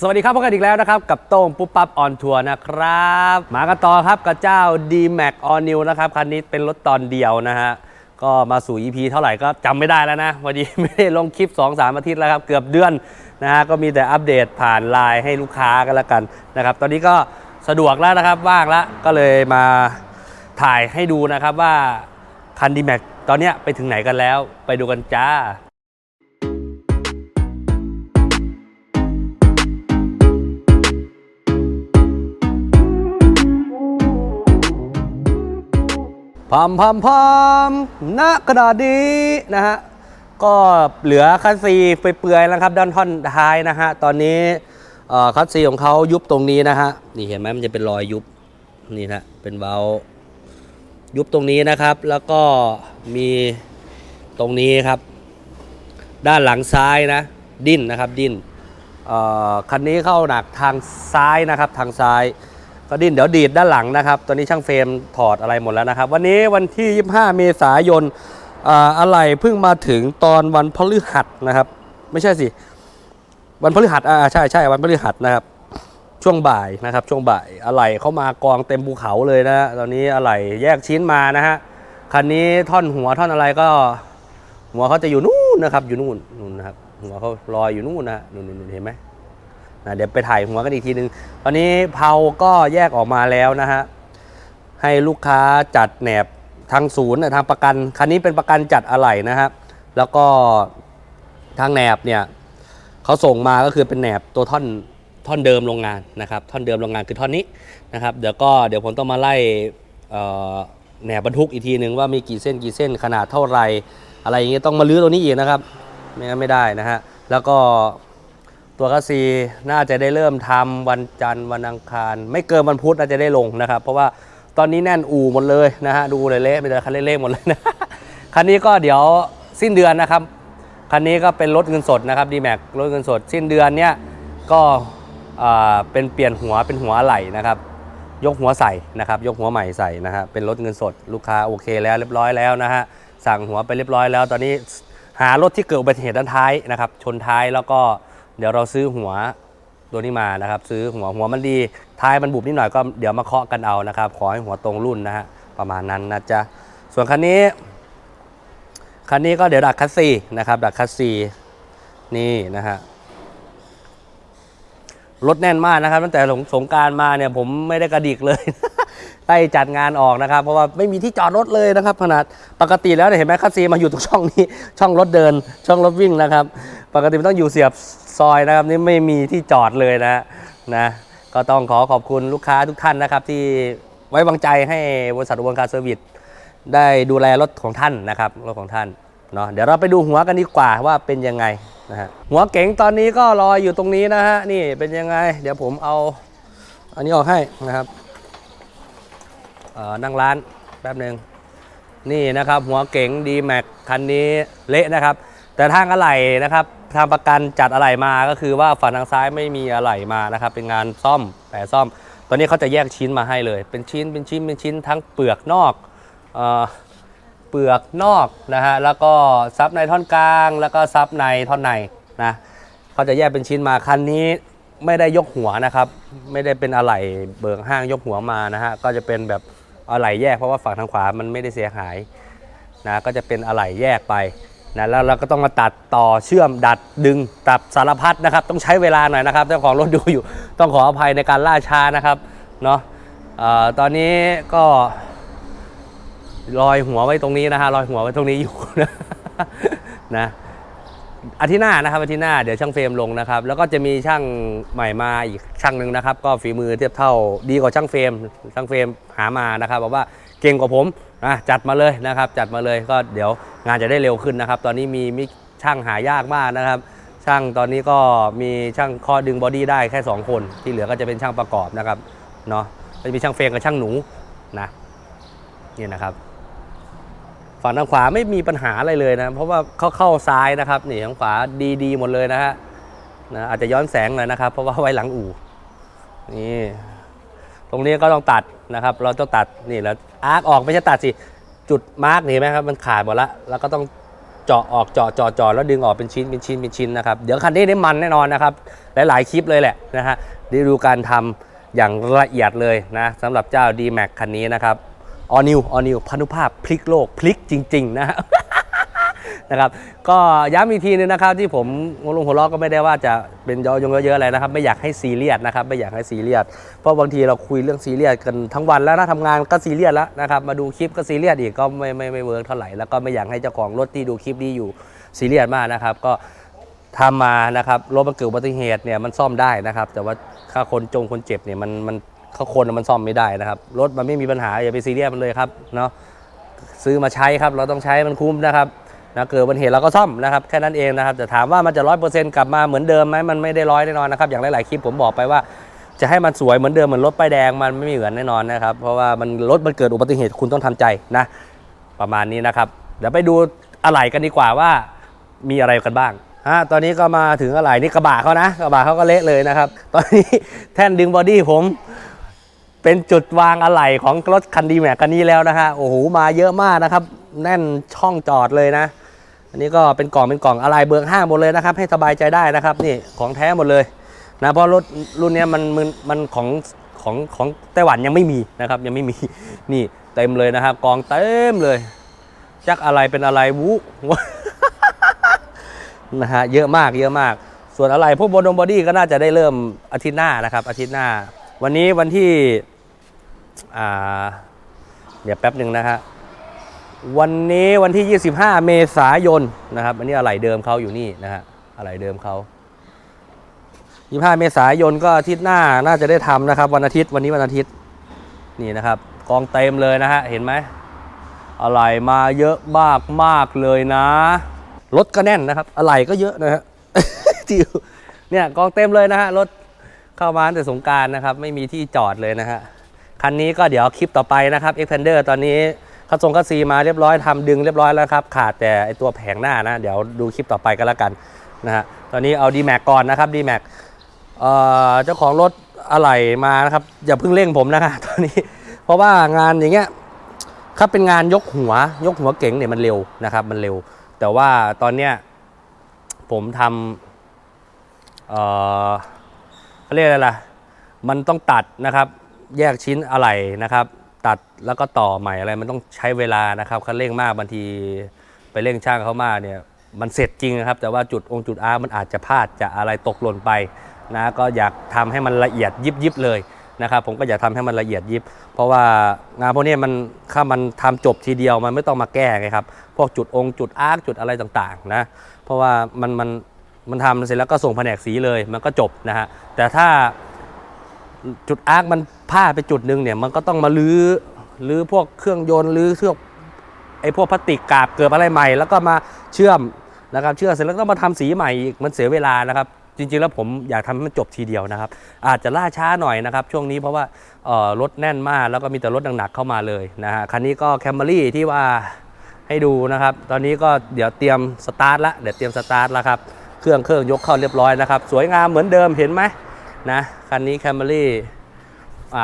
สวัสดีครับพบกันอีกแล้วนะครับ กับโต้งปุ๊บปั๊บออนทัวร์นะครับ มากันต่อครับกับเจ้า d m a x All New นะครับคันนี้เป็นรถตอนเดียวนะฮะก็มาสู่ EP เท่าไหร่ก็จำไม่ได้แล้วนะพอดีไม่ได้ลงคลิป 2-3อาทิตย์แล้วครับ เกือบเดือนนะฮะก็มีแต่อัปเดตผ่านไลน์ให้ลูกค้ากันแล้วกันนะครับ ตอนนี้ก็สะดวกแล้วนะครับว่างแล้วก็เลยมาถ่ายให้ดูนะครับว่าคัน d m a x ตอนนี้ไปถึงไหนกันแล้ว ไปดูกันจ้า พามพามพามณกระดาษนี้นะฮะ ก็เหลือคัสซีเปื่อยๆแล้วครับ ด้านท่อนท้ายนะฮะ ตอนนี้คัสซีของเขายุบตรงนี้นะฮะ นี่เห็นไหมมันจะเป็นรอยยุบ นี่นะ เป็นเบายุบตรงนี้นะครับ แล้วก็มีตรงนี้ครับ ด้านหลังซ้ายนะ ดิ้นนะครับ ดิ้นคันนี้เข้าหนักทางซ้ายนะครับ ทางซ้าย ก็ดิ้นเดี๋ยวดีดด้านหลังนะครับตอนนี้ช่างเฟรมถอดอะไรหมดแล้วนะครับ วันนี้วันที่ 25 เมษายนอะไรเพิ่งมาถึงตอนวันพฤหัสนะครับ ไม่ใช่สิ วันพฤหัสอ่าใช่ใช่วันพฤหัสนะครับ ช่วงบ่ายนะครับ ช่วงบ่ายอะไรเข้ามากองเต็มภูเขาเลยนะตอนนี้อะไรแยกชิ้นมานะฮะคันนี้ท่อนหัวท่อนอะไรก็ หัวเขาจะอยู่นู่นนะครับ อยู่นู่นนู่นนะครับหัวเขาลอยอยู่นู่นนะนู่นนู่นเห็นไหม เดี๋ยวไปถ่ายหัวกันอีกทีนึงตอนนี้เผาก็แยกออกมาแล้วนะฮะให้ลูกค้าจัดแหนบทางศูนย์ทางประกันคันนี้เป็นประกันจัดอะไหล่นะครับ แล้วก็ทางแหนบเนี่ยเขาส่งมาก็คือเป็นแหนบตัวท่อนท่อนเดิมโรงงานนะครับ ท่อนเดิมโรงงานคือท่อนนี้นะครับ เดี๋ยวก็เดี๋ยวผมต้องมาไล่แหนบบรรทุกอีกทีหนึ่งว่ามีกี่เส้นกี่เส้นขนาดเท่าไรอะไรอย่างเงี้ยต้องมาลื้อตัวนี้อีกนะครับ ไม่งั้นไม่ได้นะฮะแล้วก็ ตัวคัสซีน่าจะได้เริ่มทำวันจันทร์วันอังคาร ไม่เกินวันพุธน่าจะได้ลงนะครับ เพราะว่าตอนนี้แน่นอู่หมดเลยนะฮะดูเลยเละไปเลยคันเละๆหมดเลยนะคันนี้ก็เดี๋ยวสิ้นเดือนนะครับคันนี้ก็เป็นรถเงินสดนะครับดีแม็กรถเงินสด สิ้นเดือนเนี้ยก็อ่าเป็นเปลี่ยนหัวเป็นหัวไหล่นะครับ ยกหัวใส่นะครับ ยกหัวใหม่ใส่นะฮะเป็นรถเงินสด ลูกค้าโอเคแล้วเรียบร้อยแล้วนะฮะสั่งหัวไปเรียบร้อยแล้ว ตอนนี้หารถที่เกิดอุบัติเหตุด้านท้ายนะครับ ชนท้ายแล้วก็ เดี๋ยวเราซื้อหัวตัวนี้มานะครับ ซื้อหัวหัวมันดีท้ายมันบุบนิดหน่อยก็เดี๋ยวมาเคาะกันเอานะครับ ขอให้หัวตรงรุ่นนะฮะประมาณนั้นนะจ๊ะส่วนคันนี้ คันนี้ก็เดี๋ยวดักคัสซีนะครับ ดักคัสซีนี่นะฮะรถแน่นมากนะครับ ตั้งแต่สงสงการมาเนี่ยผมไม่ได้กระดิกเลย ได้จัดงานออกนะครับ เพราะว่าไม่มีที่จอดรถเลยนะครับ ขนาดปกติแล้วเห็นไหมคัสซีมาอยู่ตรงช่องนี้ช่องรถเดิน ช่องรถวิ่งนะครับ ปกติมันต้องอยู่เสียบซอยนะครับนี่ไม่มีที่จอดเลยนะนะก็ต้องขอขอบคุณลูกค้าทุกท่านนะครับ ที่ไว้วางใจให้บริษัทอุบลการเซอร์วิสได้ดูแลรถของท่านนะครับรถของท่านเนาะเดี๋ยวเราไปดูหัวกันดีกว่าว่าเป็นยังไงนะฮะหัวเก๋งตอนนี้ก็รอยอยู่ตรงนี้นะฮะนี่เป็นยังไง เดี๋ยวผมเอาอันนี้ออกให้นะครับ นั่งร้านแป๊บหนึ่งนี่นะครับหัวเก๋งดีแม็กคันนี้เละนะครับ แต่ทางอะไหล่นะครับทางประกันจัดอะไหล่มาก็คือว่าฝั่งทางซ้ายไม่มีอะไหล่มานะครับ เป็นงานซ่อมแปะซ่อม ตอนนี้เขาจะแยกชิ้นมาให้เลย เป็นชิ้นเป็นชิ้นเป็นชิ้นทั้งเปลือกนอกเอ่อเปลือกนอกนะฮะแล้วก็ซับในท่อนกลางแล้วก็ซับในท่อนในนะเขาจะแยกเป็นชิ้นมาคันนี้ไม่ได้ยกหัวนะครับ ไม่ได้เป็นอะไหล่เบิกห้างยกหัวมานะฮะก็จะเป็นแบบ อะไหล่แยกเพราะว่าฝั่งทางขวามันไม่ได้เสียหายนะก็จะเป็นอะไหล่แยกไปนะแล้วเราก็ต้องมาตัดต่อเชื่อมดัดดึงตับสารพัดนะครับ ต้องใช้เวลาหน่อยนะครับเจ้าของรถดูอยู่ต้องขออภัยในการล่าช้านะครับเนาะออตอนนี้ก็ลอยหัวไว้ตรงนี้นะฮะลอยหัวไว้ตรงนี้อยู่นะนะ อาทิตย์หน้านะครับอาทิตย์หน้าเดี๋ยวช่างเฟรมลงนะครับ แล้วก็จะมีช่างใหม่มาอีกช่างหนึ่งนะครับ ก็ฝีมือเทียบเท่าดีกว่าช่างเฟรมช่างเฟรมหามานะครับบอกว่าเก่งกว่าผมนะจัดมาเลยนะครับ จัดมาเลยก็เดี๋ยวงานจะได้เร็วขึ้นนะครับ ตอนนี้มีมีช่างหายากมากนะครับ ช่างตอนนี้ก็มีช่างข้อดึงบอดี้ได้แค่ 2 คน ที่เหลือก็จะเป็นช่างประกอบนะครับเนาะจะมีช่างเฟรมกับช่างหนูนะนี่นะครับ ฝั่งทางขวาไม่มีปัญหาอะไรเลยนะ เพราะว่าเขาเข้าซ้ายนะครับนี่ทางขวาดีๆหมดเลยนะฮะนะอาจจะย้อนแสงหน่อยนะครับ เพราะว่าไว้หลังอู่นี่ตรงนี้ก็ต้องตัดนะครับ เราต้องตัดนี่แล้วอาร์คออกไม่ใช่ตัดสิจุดมาร์กนี่เห็นไหมครับมันขาดหมดละแล้วก็ต้องเจาะออกเจาะเจาะเจาะแล้วดึงออกเป็นชิ้นเป็นชิ้นเป็นชิ้นนะครับเดี๋ยวคันนี้ได้มันแน่นอนนะครับ หลายๆคลิปเลยแหละนะฮะได้ดูการทำอย่างละเอียดเลยนะสำหรับเจ้า d m a x คันนี้นะครับ ออนิวออนิวพานุภาพพลิกโลกพลิกจริง ๆ นะฮะนะครับก็ย้ำอีกทีนึงนะครับที่ผมหัวลงหัวล้อก็ไม่ได้ว่าจะเป็นยอยงเยอะๆอะไรนะครับ ไม่อยากให้ซีเรียสนะครับไม่อยากให้ซีเรียสเพราะบางทีเราคุยเรื่องซีเรียสกันทั้งวันแล้วนะทำงานก็ซีเรียสแล้วนะครับมาดูคลิปก็ซีเรียสอีกก็ไม่ไม่ไม่เวิร์กเท่าไหร่แล้วก็ไม่อยากให้เจ้าของรถที่ดูคลิปนี้อยู่ซีเรียสมากนะครับ ก็ทำมานะครับรถมันเกิดอุบัติเหตุเนี่ยมันซ่อมได้นะครับ แต่ว่าค่าคนจงคนเจ็บเนี่ยมันมัน ค่าคนมันซ่อมไม่ได้นะครับรถมันไม่มีปัญหาอย่าไปซีเรียสมันเลยครับเนาะซื้อมาใช้ครับ เราต้องใช้มันคุ้มนะครับนะเกิดอุบัติเหตุเราก็ซ่อมนะครับแค่นั้นเองนะครับแต่ถามว่ามันจะร้อยเปอร์เซ็นต์กลับมาเหมือนเดิมไหมมันไม่ได้ร้อยแน่นอนนะครับอย่างหลายๆคลิปผมบอกไปว่าจะให้มันสวยเหมือนเดิมเหมือนรถป้ายแดงมันไม่มีเหมือนแน่นอนนะครับ เพราะว่ามันรถมันเกิดอุบัติเหตุคุณต้องทำใจนะ ประมาณนี้นะครับ เดี๋ยวไปดูอะไหล่กันดีกว่าว่ามีอะไรกันบ้างฮะตอนนี้ก็มาถึงอะไหล่นี่กระบะเขานะกระบะเขาก็เละเลยนะครับ ตอนนี้แท่นดึงบอดี้ผม เป็นจุดวางอะไหล่ของรถคันดีแม็กคันนี้แล้วนะฮะโอ้โหมาเยอะมากนะครับ แน่นช่องจอดเลยนะ อันนี้ก็เป็นกล่องเป็นกล่องอะไหล่เบิกห้างหมดเลยนะครับ ให้สบายใจได้นะครับนี่ของแท้หมดเลยนะเพราะรถรุ่นเนี้ยมันมันมันของของของไต้หวันยังไม่มีนะครับยังไม่มีนี่เต็มเลยนะครับกองเต็มเลยจักอะไรเป็นอะไรวุนะฮะเยอะมากเยอะมาก ส่วนอะไรพวกบนบอดี้ก็น่าจะได้เริ่มอาทิตย์หน้านะครับอาทิตย์หน้า วันนี้วันที่เดี๋ยวแป๊บหนึ่งนะฮะวันนี้วันที่ 25 เมษายนนะครับ อันนี้อะไรเดิมเขาอยู่นี่นะฮะอะไรเดิมเขา25 เมษายนก็อาทิตย์หน้าน่าจะได้ทำนะครับ วันอาทิตย์วันนี้วันอาทิตย์นี่นะครับ กองเต็มเลยนะฮะเห็นไหมอะไรมาเยอะมากมากเลยนะรถก็แน่นนะครับ อะไรก็เยอะนะฮะเนี่ยกองเต็มเลยนะฮะรถ เข้ามาแต่สงการนะครับ ไม่มีที่จอดเลยนะฮะคันนี้ก็เดี๋ยวคลิปต่อไปนะครับ Xpander ตอนนี้คัดทรงคัดซีมาเรียบร้อยทำดึงเรียบร้อยแล้วครับ ขาดแต่ไอตัวแผงหน้านะ เดี๋ยวดูคลิปต่อไปก็แล้วกันนะฮะตอนนี้เอา d m a x ก่อนนะครับ d m a x เอ่อเจ้าของรถอะไหล่มานะครับ อย่าเพิ่งเร่งผมนะคะตอนนี้ เพราะว่างานอย่างเงี้ยถ้าเป็นงานยกหัวยกหัวเก๋งเนี่ยมันเร็วนะครับ มันเร็ว แต่ว่าตอนเนี้ยผมทำเอ่อ เขาเรียกอะไรล่ะ มันต้องตัดนะครับ แยกชิ้นอะไหล่นะครับ ตัดแล้วก็ต่อใหม่อะไรมันต้องใช้เวลานะครับเขาเร่งมากบางทีไปเร่งช่างเขามากเนี่ยมันเสร็จจริงนะครับ แต่ว่าจุดองค์จุดอาร์มันอาจจะพลาดจะอะไรตกหล่นไปนะก็อยากทำให้มันละเอียดยิบยิบๆเลยนะครับ ผมก็อยากทำให้มันละเอียดยิบ เพราะว่างานพวกนี้มันถ้ามันทำจบทีเดียวมันไม่ต้องมาแก้ไงครับ พวกจุดองค์จุดอาร์จุดอะไรต่างๆนะเพราะว่ามันมัน มันทำเสร็จแล้วก็ส่งแผนกสีเลยมันก็จบนะฮะแต่ถ้าจุดอาร์คมันพลาดไปจุดหนึ่งเนี่ยมันก็ต้องมาลื้อลื้อพวกเครื่องยนต์ลื้อเครื่องไอ้พวกพลาสติกกาบเกิดอะไรใหม่ แล้วก็มาเชื่อมนะครับเชื่อมเสร็จแล้วก็มาทำสีใหม่อีกมันเสียเวลานะครับ จริงๆแล้วผมอยากทำให้มันจบทีเดียวนะครับ อาจจะล่าช้าหน่อยนะครับ ช่วงนี้เพราะว่ารถแน่นมากแล้วก็มีแต่รถหนักๆเข้ามาเลยนะฮะคันนี้ก็แคมเบรี่ที่ว่าให้ดูนะครับ ตอนนี้ก็เดี๋ยวเตรียมสตาร์ทละเดี๋ยวเตรียมสตาร์ทแล้วครับ เครื่องเครื่องยกเข้าเรียบร้อยนะครับ สวยงามเหมือนเดิมเห็นไหมนะคันนี้แคมเบรี่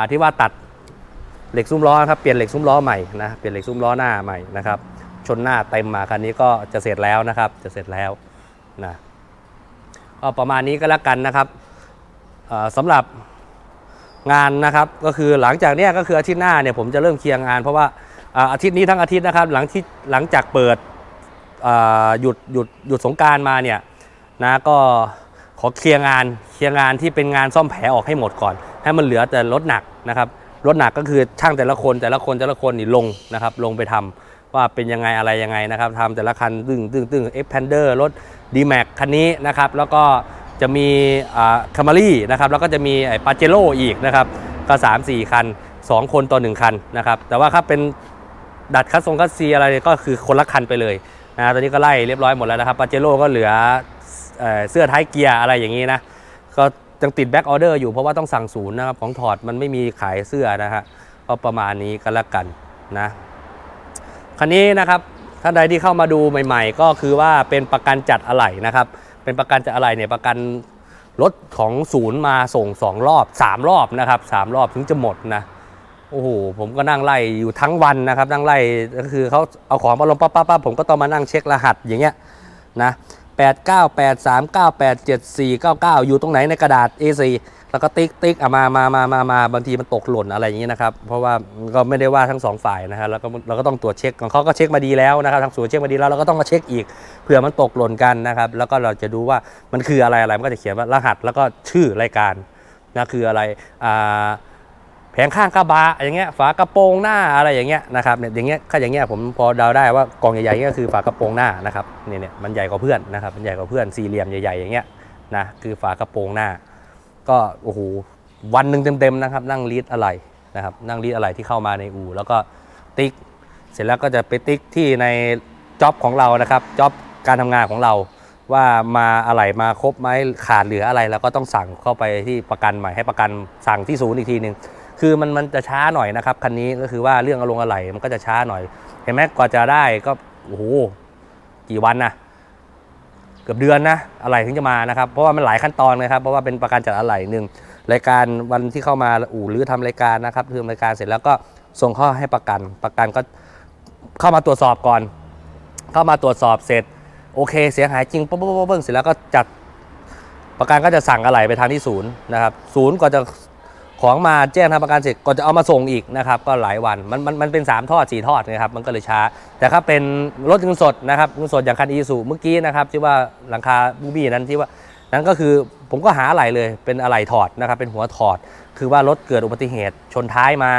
ที่ว่าตัดเหล็กซุ้มล้อครับเปลี่ยนเหล็กซุ้มล้อใหม่นะเปลี่ยนเหล็กซุ้มล้อหน้าใหม่นะครับ ชนหน้าเต็มมาคันนี้ก็จะเสร็จแล้วนะครับ จะเสร็จแล้วนะก็ประมาณนี้ก็แล้วกันนะครับเอ่อสำหรับงานนะครับก็คือหลังจากเนี้ยก็คืออาทิตย์หน้าเนี่ยผมจะเริ่มเคลียร์งาน เพราะว่าอาทิตย์นี้ทั้งอาทิตย์นะครับ หลังที่หลังจากเปิดหยุดหยุดหยุดสงการมาเนี่ย นะก็ขอเคลียร์งานเคลียร์งานที่เป็นงานซ่อมแผลออกให้หมดก่อน ให้มันเหลือแต่รถหนักนะครับรถหนักก็คือช่างแต่ละคนแต่ละคนแต่ละคนนี่ลงนะครับลงไปทำว่าเป็นยังไงอะไรยังไงนะครับทำแต่ละคันตึงตึงตึงเอ็กแพนเดอร์รถ d m a x คันนี้นะครับแล้วก็จะมีคามารี่นะครับแล้วก็จะมีไอ้ปาเจโร่อีกนะครับก็3 4คัน 2 คนต่อ 1 คันนะครับแต่ว่าถ้าเป็นดัดคัสทรงคัสซีอะไรก็คือคนละคันไปเลยนะตอนนี้ก็ไล่เรียบร้อยหมดแล้วนะครับปาเจโร่ก็เหลือ เเสื้อท้ายเกียร์อะไรอย่างนี้นะ ก็ยังติดแบ็กออเดอร์อยู่เพราะว่าต้องสั่งศูนย์นะครับของถอดมันไม่มีขายเสื้อนะฮะก็ประมาณนี้ก็แล้วกันนะคันนี้นะครับท่านใดที่เข้ามาดูใหม่ ๆ ก็คือว่าเป็นประกันจัดอะไหล่นะครับ เป็นประกันจัดอะไหล่เนี่ยประกันรถของศูนย์มาส่ง 2 รอบ 3 รอบนะครับ3รอบถึงจะหมดนะโโอ้โหผมก็นั่งไล่อยู่ทั้งวันนะครับ นั่งไล่ก็คือเขาเอาของมาลงปั๊บปั๊บปั๊บผมก็ต้องมานั่งเช็ครหัสอย่างเงี้ยนะ 8 9 8 3 9 8 7 4 9 9 อยู่ตรงไหนในกระดาษ A4 แล้วก็ติ๊กติ๊กอะมามามามามาบางทีมันตกหล่นอะไรอย่างนี้นะครับ เพราะว่าก็ไม่ได้ว่าทั้งสองฝ่ายนะฮะแล้วก็เราก็ต้องตรวจเช็คของเขาก็เช็คมาดีแล้วนะครับทางศูนย์เช็คมาดีแล้วเราก็ต้องมาเช็คอีกเผื่อมันตกหล่นกันนะครับ แล้วก็เราจะดูว่ามันคืออะไรอะไรมันก็จะเขียนว่ารหัสแล้วก็ชื่อรายการนะคืออะไรอ่า แผงข้างกระบะอย่างเงี้ยฝากระโปรงหน้าอะไรอย่างเงี้ยนะครับเนี่ยอย่างเงี้ยถ้าอย่างเงี้ยผมพอเดาได้ว่ากล่องใหญ่ๆเงี้ยคือฝากระโปรงหน้านะครับเนี่ยเนี่ยมันใหญ่กว่าเพื่อนนะครับมันใหญ่กว่าเพื่อนสี่เหลี่ยมใหญ่ๆอย่างเงี้ยนะคือฝากระโปรงหน้า ก็โอ้โหวันหนึ่งเต็มๆนะครับนั่งรีดอะไรนะครับนั่งรีดอะไรที่เข้ามาในอู่แล้วก็ติ๊กเสร็จแล้วก็จะไปติ๊กที่ในจ็อบของเรานะครับจ็อบการทำงานของเราว่ามาอะไรมาครบไหมขาดเหลืออะไรเราก็ต้องสั่งเข้าไปที่ประกันใหม่ให้ประกันสั่งที่ศูนย์อีกทีหนึ่ง คือมันมันจะช้าหน่อยนะครับคันนี้ก็คือว่าเรื่องอารมณ์อะไรมันก็จะช้าหน่อย เห็นไหมกว่าจะได้ก็โอ้โหกี่วันนะเกือบเดือนนะอะไรถึงจะมานะครับ เพราะว่ามันหลายขั้นตอนนะครับ เพราะว่าเป็นประกันจัดอะไหล่หนึ่งรายการวันที่เข้ามาอู่หรือทำรายการนะครับทำรายการเสร็จแล้วก็ส่งข้อให้ประกัน ประกันก็เข้ามาตรวจสอบก่อน เข้ามาตรวจสอบเสร็จโอเค เสียหายจริงปุ๊บปุ๊บปุ๊บปุ๊บเสร็จแล้วก็จัดประกันก็จะสั่งอะไหล่ไปทางที่ศูนย์นะครับศูนย์ก็จะ ของมาแจ้งทางประกันเสร็จก็จะเอามาส่งอีกนะครับก็หลายวันมันมันมันเป็น 3 ทอด 4 ทอดนะครับมันก็เลยช้า แต่ถ้าเป็นรถเงินสดนะครับเงินสดอย่างคันอีซูเมื่อกี้นะครับที่ว่าหลังคาบูบี้นั้นที่ว่านั้นก็คือผมก็หาอะไหล่เลยเป็นอะไหล่ถอดนะครับเป็นหัวถอด คือว่ารถเกิดอุบัติเหตุชนท้ายมา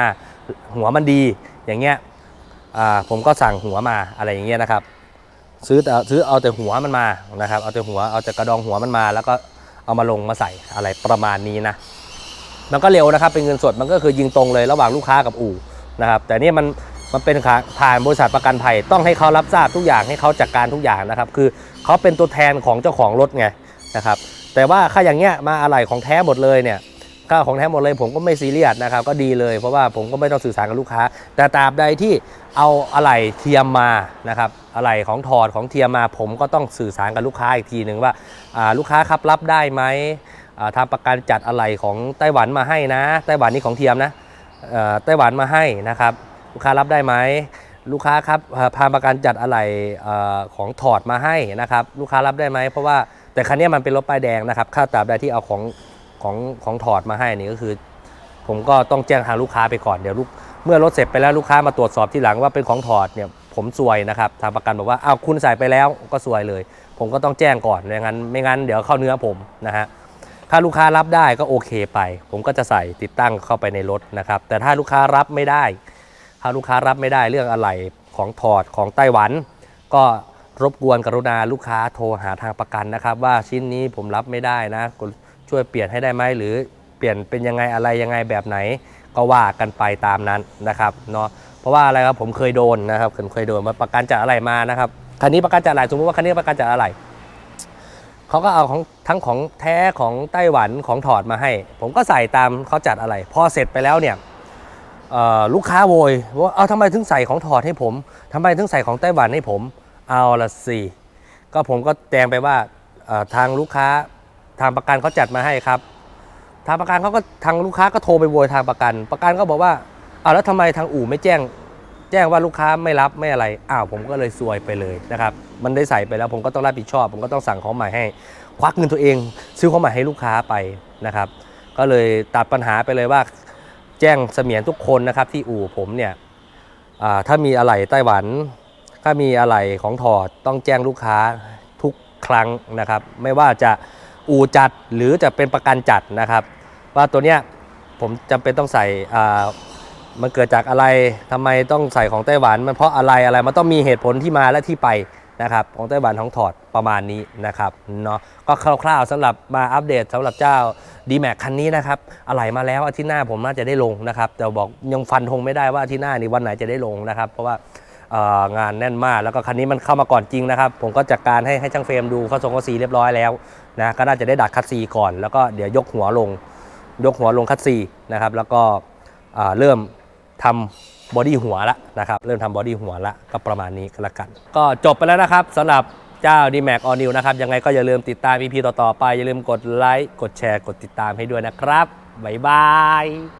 หัวมันดีอย่างเงี้ยอ่าผมก็สั่งหัวมาอะไรอย่างเงี้ยนะครับซื้อแต่ซื้อเอาแต่หัวมันมานะครับเอาแต่หัวเอาแต่กระดองหัวมันมา แล้วก็เอามาลงมาใส่อะไรประมาณนี้นะ มันก็เร็วนะครับเป็นเงินสดมันก็คือยิงตรงเลยระหว่างลูกค้ากับอู่นะครับแต่นี่มันมันเป็นผ่านบริษัทประกันภัยต้องให้เขารับทราบทุกอย่างให้เขาจัดการทุกอย่างนะครับ คือเขาเป็นตัวแทนของเจ้าของรถไงนะครับแต่ว่าค่าอย่างเงี้ยมาอะไรของแท้หมดเลยเนี่ยค่าของแท้หมดเลยผมก็ไม่ซีเรียสนะครับก็ดีเลยเพราะว่าผมก็ไม่ต้องสื่อสารกับลูกค้า แต่ตราบใดที่เอาอะไหล่เทียมมานะครับอะไหล่ของถอดของเทียมมา ผมก็ต้องสื่อสารกับลูกค้าอีกทีหนึ่งว่าลูกค้าครับรับได้ไหม ทางประกันจัดอะไหล่ของไต้หวันมาให้นะ ไต้หวันนี่ของเทียมนะไต้หวันมาให้นะครับ ลูกค้ารับได้ไหมลูกค้าครับอ่าทางประกันจัดอะไหล่เอ่อของถอดมาให้นะครับ ลูกค้ารับได้ไหมเพราะว่าแต่คันนี้มันเป็นรถป้ายแดงนะครับค่าตราบใดที่เอาของของของถอดมาให้นี่ก็คือ ผมก็ต้องแจ้งทางลูกค้าไปก่อนเดี๋ยวลูกเมื่อรถเสร็จไปแล้วลูกค้ามาตรวจสอบที่หลังว่าเป็นของถอดเนี่ยผมซวยนะครับทางประกันบอกว่าเอาคุณใส่ไปแล้วก็ซวยเลย ผมก็ต้องแจ้งก่อนไม่งั้นไม่งั้นเดี๋ยวเข้าเนื้อผมนะฮะ ถ้าลูกค้ารับได้ก็โอเคไป ผมก็จะใส่ติดตั้งเข้าไปในรถนะครับ แต่ถ้าลูกค้ารับไม่ได้ ถ้าลูกค้ารับไม่ได้เรื่องอะไรของถอดของไต้หวัน ก็รบกวนกรุณาลูกค้าโทรหาทางประกันนะครับ ว่าชิ้นนี้ผมรับไม่ได้นะ ช่วยเปลี่ยนให้ได้ไหมหรือเปลี่ยนเป็นยังไงอะไรยังไงแบบไหน ก็ว่ากันไปตามนั้นนะครับเนาะเพราะว่าอะไรครับผมเคยโดนนะครับเคยโดนมาประกันจากอะไรมานะครับคันนี้ประกันจากอะไรสมมติว่าคันนี้ประกันจากอะไร เขาก็เอาของทั้งของแท้ของไต้หวันของถอดมาให้ ผมก็ใส่ตามเขาจัดอะไร พอเสร็จไปแล้วเนี่ยลูกค้าโวยว่าเอาทำไมถึงใส่ของถอดให้ผมทำไมถึงใส่ของไต้หวันให้ผม เอาละสิก็ผมก็แจ้งไปว่าทางลูกค้าทางประกันเขาจัดมาให้ครับ ทางประกันเขาก็ทางลูกค้าก็โทรไปโวยทางประกัน ประกันก็บอกว่าเอาแล้วทำไมทางอู่ไม่แจ้ง แจ้งว่าลูกค้าไม่รับไม่อะไรอ้าวผมก็เลยซวยไปเลยนะครับมันได้ใส่ไปแล้วผมก็ต้องรับผิดชอบ ผมก็ต้องสั่งของใหม่ให้ ควักเงินตัวเอง ซื้อของใหม่ให้ลูกค้าไปนะครับ ก็เลยตัดปัญหาไปเลยว่า แจ้งเสมียนทุกคนนะครับที่อู่ผมเนี่ยถ้ามีอะไหล่ไต้หวัน ถ้ามีอะไหล่ของถอดต้องแจ้งลูกค้าทุกครั้งนะครับ ไม่ว่าจะอู่จัดหรือจะเป็นประกันจัดนะครับ ว่าตัวเนี้ยผมจำเป็นต้องใส่ มันเกิดจากอะไรทำไมต้องใส่ของไต้หวัน มันเพราะอะไรอะไรมันต้องมีเหตุผลที่มาและที่ไปนะครับของไต้หวันของถอดประมาณนี้นะครับเนาะก็คร่าวๆสำหรับมาอัปเดตสำหรับเจ้า d m a x คันนี้นะครับอะไหล่มาแล้วอาทิตย์หน้าผมน่าจะได้ลงนะครับแต่บอกยังฟันธงไม่ได้ว่าอาทิตย์หน้านี่วันไหนจะได้ลงนะครับ เพราะว่างานแน่นมากแล้วก็คันนี้มันเข้ามาก่อนจริงนะครับ ผมก็จัดการให้ให้ช่างเฟรมดูเข้าทรงเข้าสีเรียบร้อยแล้วนะก็น่าจะได้ดัดคัดซีก่อน แล้วก็เดี๋ยวยกหัวลง ยกหัวลงคัดซีนะครับแล้วก็เริ่ม ทำบอดี้หัวละนะครับ เริ่มทำบอดี้หัวละก็ประมาณนี้ก็แล้วกัน ก็จบไปแล้วนะครับสำหรับเจ้า d m a c All New นะครับ ยังไงก็อย่าลืมติดตาม EP ต่อ ๆ ไป อย่าลืมกดไลค์ กดแชร์ กดติดตามให้ด้วยนะครับบ๊ายบาย